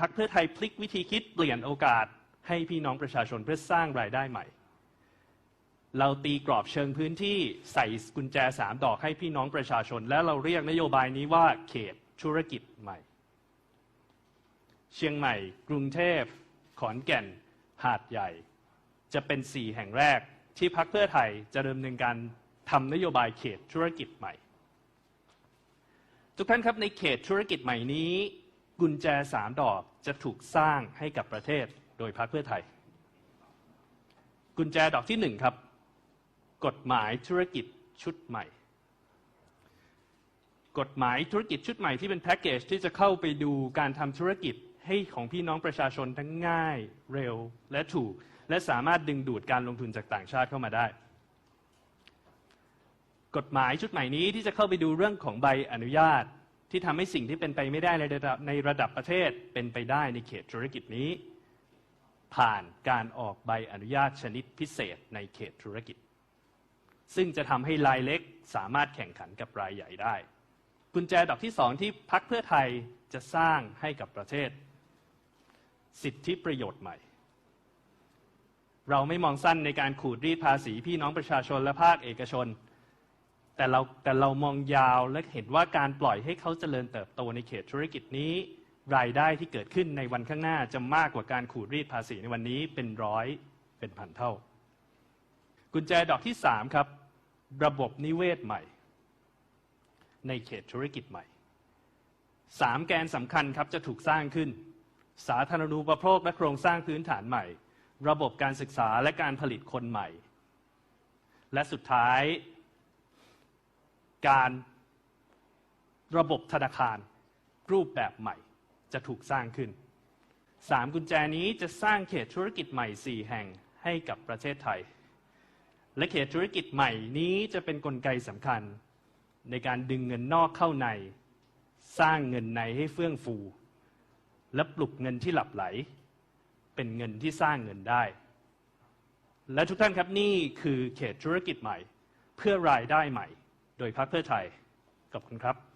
พักเพื่อไทยพลิกวิธีคิดเปลี่ยนโอกาสให้พี่น้องประชาชนเพื่อสร้างรายได้ใหม่ เราตีกรอบเชิงพื้นที่ใส่กุญแจสามดอกให้พี่น้องประชาชน และเราเรียกนโยบายนี้ว่าเขตธุรกิจใหม่ เชียงใหม่ กรุงเทพ ขอนแก่น หาดใหญ่ จะเป็นสี่แห่งแรกที่พักเพื่อไทยจะดำเนินการทำนโยบายเขตธุรกิจใหม่ ทุกท่านครับในเขตธุรกิจใหม่นี้ กุญแจสามดอกจะถูกสร้างให้กับประเทศโดยพรรคเพื่อไทย กุญแจดอกที่หนึ่งครับ กฎหมายธุรกิจชุดใหม่ กฎหมายธุรกิจชุดใหม่ที่เป็นแพ็กเกจที่จะเข้าไปดูการทำธุรกิจให้ของพี่น้องประชาชนทั้งง่ายเร็วและถูก และสามารถดึงดูดการลงทุนจากต่างชาติเข้ามาได้ กฎหมายชุดใหม่นี้ที่จะเข้าไปดูเรื่องของใบอนุญาต ที่ทำให้สิ่งที่เป็นไปไม่ได้ในระดับในระดับประเทศเป็นไปได้ในเขตธุรกิจนี้ ผ่านการออกใบอนุญาตชนิดพิเศษในเขตธุรกิจ ซึ่งจะทำให้รายเล็กสามารถแข่งขันกับรายใหญ่ได้ กุญแจดอกที่สองที่พักเพื่อไทยจะสร้างให้กับประเทศ สิทธิประโยชน์ใหม่ เราไม่มองสั้นในการขูดรีดภาษีพี่น้องประชาชนและภาคเอกชน แต่เราแต่เรามองยาวและเห็นว่าการปล่อยให้เขาเจริญเติบโตในเขตธุรกิจนี้ รายได้ที่เกิดขึ้นในวันข้างหน้าจะมากกว่าการขูดรีดภาษีในวันนี้เป็นร้อยเป็นพันเท่า กุญแจดอกที่สามครับ ระบบนิเวศใหม่ ในเขตธุรกิจใหม่สามแกนสำคัญครับจะถูกสร้างขึ้น สาธารณูปโภคและโครงสร้างพื้นฐานใหม่ ระบบการศึกษาและการผลิตคนใหม่ และสุดท้าย การระบบธนาคารรูปแบบใหม่จะถูกสร้างขึ้นสามกุญแจนี้จะสร้างเขตธุรกิจใหม่สี่แห่งให้กับประเทศไทย และเขตธุรกิจใหม่นี้จะเป็นนกลไกสำคัญ ในการดึงเงินนอกเข้าใน สร้างเงินในให้เฟื่องฟู และปลุกเงินที่หลับไหล เป็นเงินที่สร้างเงินได้ และทุกท่านครับนี่คือเขตธุรกิจใหม่ เพื่อรายได้ใหม่ โดยพรรคเพื่อไทยขอบคุณครับ